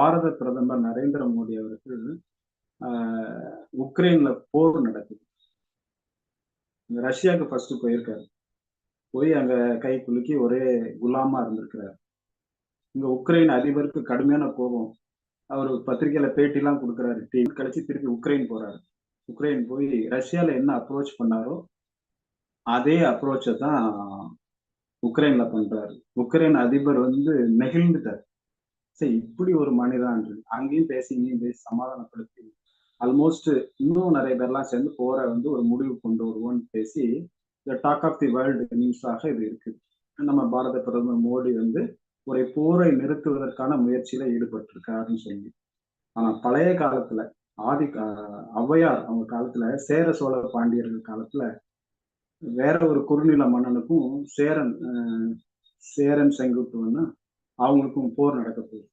பாரத பிரதமர் நரேந்திர மோடி அவர்கள் உக்ரைன்ல போர் நடக்குது. ரஷ்யாவுக்கு ஃபர்ஸ்ட் போயிருக்காரு. போய் அங்க கை குலுக்கி ஒரே குலாமா இருந்திருக்கிறார். இங்க உக்ரைன் அதிபருக்கு கடுமையான கோபம். அவர் பத்திரிகையில பேட்டிலாம் கொடுக்குறாரு. டீ கழிச்சு திருப்பி உக்ரைன் போறாரு. உக்ரைன் போய் ரஷ்யால என்ன அப்ரோச் பண்ணாரோ அதே அப்ரோச்சை தான் உக்ரைன்ல பண்றாரு. உக்ரைன் அதிபர் வந்து நெகிழ்ந்துட்டார். சரி இப்படி ஒரு மனிதான் அங்கேயும் பேசி இங்கேயும் பேசி சமாதானப்படுத்தி ஆல்மோஸ்ட் இன்னும் நிறைய பேர்லாம் சேர்ந்து போற வந்து ஒரு முடிவு கொண்டு வருவோம்னு பேசி இந்த டாக் ஆஃப் தி வேர்ல்டு நியூஸாக இது இருக்குது. நம்ம பாரத பிரதமர் மோடி வந்து ஒரு போரை நிறுத்துவதற்கான முயற்சியில ஈடுபட்டிருக்காருன்னு சொல்லி. ஆனா பழைய காலத்துல ஆதி ஔவையார் அவங்க காலத்துல சேர சோழ பாண்டியர்கள் காலத்துல வேற ஒரு குறுநில மன்னனுக்கும் சேரன் சேரன் செங்குட்டுவன்னா அவங்களுக்கும் போர் நடக்க போகுது.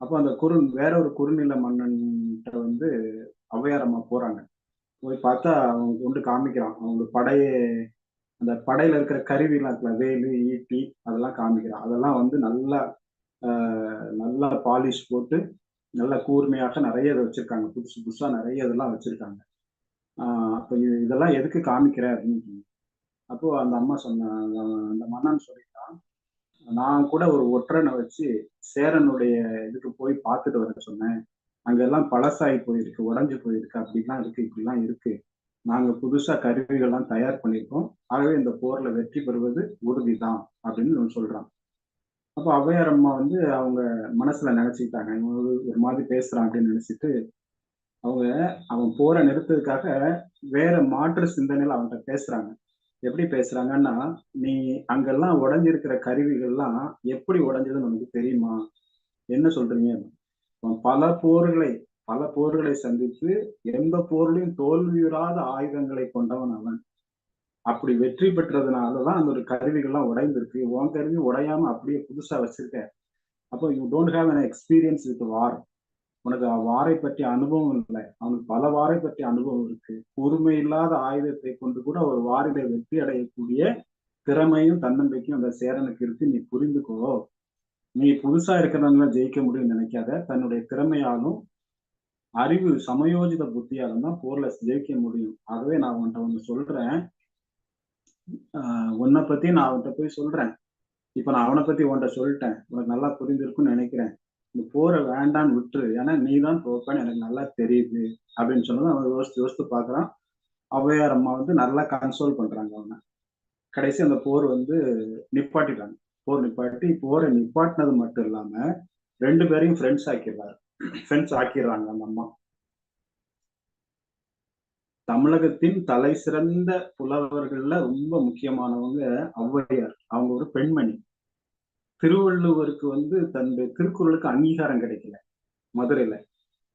அப்போ அந்த குறுன் வேற ஒரு குறுநில மன்னன்கிட்ட வந்து ஔவையார் அம்மா போறாங்க. போய் பார்த்தா அவங்க கொண்டு காமிக்கிறான். அவங்க படையே அந்த படையில இருக்கிற கருவிலாம் இருக்குல்ல வேலு ஈட்டி அதெல்லாம் காமிக்கிறான். அதெல்லாம் வந்து நல்லா நல்லா பாலிஷ் போட்டு நல்ல கூர்மையாக நிறைய இதை வச்சிருக்காங்க. புதுசு புதுசா நிறைய இதெல்லாம் வச்சிருக்காங்க. அப்போ இதெல்லாம் எதுக்கு காமிக்கிற அப்படின்னு அப்போ அந்த அம்மா சொன்ன அந்த மன்னன் சொல்லி நான் கூட ஒரு ஒற்றனை வச்சு சேரனுடைய இதுக்கு போய் பார்த்துட்டு வர சொன்னேன். அங்கெல்லாம் பழசாகி போயிருக்கு உடஞ்சு போயிருக்கு அப்படிலாம் இருக்கு இப்படிலாம் இருக்கு. நாங்க புதுசா கருவிகள்லாம் தயார் பண்ணியிருக்கோம். ஆகவே இந்த போர்ல வெற்றி பெறுவது உறுதிதான் அப்படின்னு சொல்றான். அப்போ ஔவையார் அம்மா வந்து அவங்க மனசுல நினைச்சுக்கிட்டாங்க. ஒரு மாதிரி பேசுறான் அப்படின்னு நினைச்சிட்டு அவங்க அவன் போரை நிறுத்ததுக்காக வேற மாற்று சிந்தனையில அவன்கிட்ட பேசுறாங்க. எப்படி பேசுறாங்கன்னா நீ அங்கெல்லாம் உடஞ்சிருக்கிற கருவிகள்லாம் எப்படி உடஞ்சதுன்னு உனக்கு தெரியுமா? என்ன சொல்றீங்க? பல போர்களை பல போர்களை சந்தித்து எந்த போர்லையும் தோல்வியுறாத ஆயுதங்களை கொண்டவன் அவன். அப்படி வெற்றி பெற்றதுனாலதான் அந்த ஒரு கருவிகள்லாம் உடைந்திருக்கு. உன் கருவி உடையாம அப்படியே புதுசா வச்சிருக்க. அப்போ you don't have an experience with war உனக்கு வாரை பற்றிய அனுபவம் இல்லை. அவனுக்கு பல வாரை பற்றிய அனுபவம் இருக்கு. பொறுமை இல்லாத ஆயுதத்தை கொண்டு கூட ஒரு வாரில வெற்றி அடையக்கூடிய திறமையும் தன்னம்பிக்கையும் அந்த சேரனுக்கு இருக்கு. நீ புரிந்துக்கோ. நீ புதுசா இருக்கிறவங்கள ஜெயிக்க முடியும்னு நினைக்காத. தன்னுடைய திறமையாலும் அறிவு சமயோஜித புத்தியாலும் தான் போர்ல ஜெயிக்க முடியும். ஆகவே நான் உன்ட்ட ஒன்று சொல்றேன். உன்னை பத்தி நான் அவன்கிட்ட போய் சொல்றேன். இப்ப நான் அவனை பத்தி உன்ட்ட சொல்லிட்டேன். உனக்கு நல்லா புரிஞ்சிருக்குன்னு நினைக்கிறேன். இந்த போரை வேண்டான்னு விட்டுரு. ஏன்னா நீ தான் தோப்பன்னு எனக்கு நல்லா தெரியுது அப்படின்னு சொன்னது அவன் யோசித்து யோசித்து பார்க்குறான். ஔவையார் அம்மா வந்து நல்லா கன்சோல் பண்றாங்க அவனை. கடைசி அந்த போர் வந்து நிப்பாட்டிட்டாங்க. போர் நிப்பாட்டி போரை நிப்பாட்டினது மட்டும் இல்லாம ரெண்டு பேரையும் ஃப்ரெண்ட்ஸ் ஆக்கிடுறாரு. ஃப்ரெண்ட்ஸ் ஆக்கிடுறாங்க அந்த அம்மா. தமிழகத்தின் தலை சிறந்த புலவர்கள்ல ரொம்ப முக்கியமானவங்க ஔவையார். அவங்க ஒரு பெண்மணி. திருவள்ளுவருக்கு வந்து தன்னுடைய திருக்குறளுக்கு அங்கீகாரம் கிடைக்கல. மதுரையில.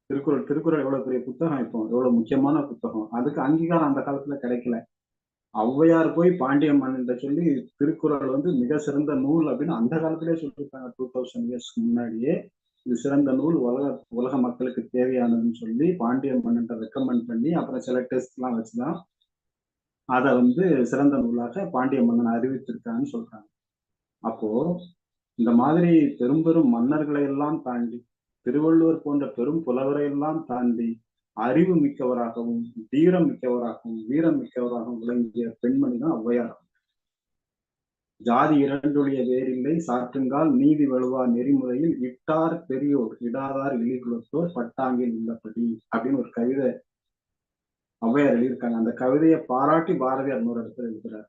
திருக்குறள் திருக்குறள் எவ்வளவு பெரிய புத்தகம் இப்போ? எவ்வளவு முக்கியமான புத்தகம்? அதுக்கு அங்கீகாரம் அந்த காலத்துல கிடைக்கல. ஔவையார் போய் பாண்டிய மன்னன் சொல்லி திருக்குறள் வந்து மிக சிறந்த நூல் அப்படின்னு அந்த காலத்திலே சொல்லியிருக்காங்க. டூ தௌசண்ட் இயர்ஸ்க்கு முன்னாடியே இது சிறந்த நூல். உலக உலக மக்களுக்கு தேவையானதுன்னு சொல்லி பாண்டிய மன்னன் ரெக்கமெண்ட் பண்ணி அப்புறம் சில டெஸ்ட் எல்லாம் வச்சுதான் அதை வந்து சிறந்த நூலாக பாண்டிய மன்னன் அறிவித்திருக்காங்கன்னு சொல்றாங்க. அப்போ இந்த மாதிரி பெரும் பெரும் மன்னர்களை எல்லாம் தாண்டி திருவள்ளுவர் போன்ற பெரும் புலவரை எல்லாம் தாண்டி அறிவு மிக்கவராகவும் தீரம் மிக்கவராகவும் வீரம் மிக்கவராகவும் விளங்கிய பெண்மணி தான் ஔவையார். ஜாதி இரண்டுடைய வேறில்லை சாற்றுங்கால் நீதி வலுவா நெறிமுறையில் இட்டார் பெரியோர் இடாதார் இழிகுலத்தோர் பட்டாங்கில் உள்ளபடி அப்படின்னு ஒரு கவிதை ஔவையார் எழுதியிருக்காங்க. அந்த கவிதையை பாராட்டி பாரதியார் இன்னொரு இடத்துல எழுதுறார்.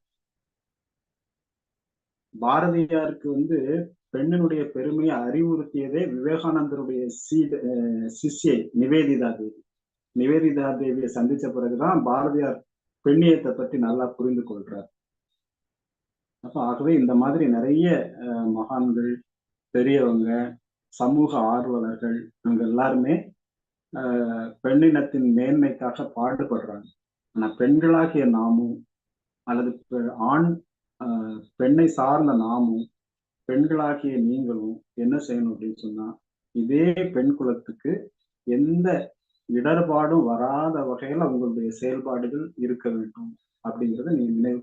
பாரதியாருக்கு வந்து பெண்ணினுடைய பெருமையை அறிவுறுத்தியதே விவேகானந்தருடைய சீட சிஷ்யை நிவேதிதா தேவி. நிவேதிதா தேவியை சந்திச்ச பிறகுதான் பாரதியார் பெண்ணியத்தை பற்றி நல்லா புரிந்து கொள்றார். அப்ப ஆகவே இந்த மாதிரி நிறைய மகான்கள் பெரியவங்க சமூக ஆர்வலர்கள் இவங்க எல்லாருமே பெண்ணினத்தின் மேன்மைக்காக பாடுபடுறாங்க. ஆனா பெண்களாகிய நாமும் அல்லது ஆண் பெண்ணை சார்ந்த நாமும் பெண்களாகிய நீங்களும் என்ன செய்யணும் அப்படின்னு சொன்னா இதே பெண் குலத்துக்கு எந்த இடர்பாடும் வராத வகையில உங்களுடைய செயல்பாடுகள் இருக்க வேண்டும் அப்படிங்கிறத நீங்க நினைவு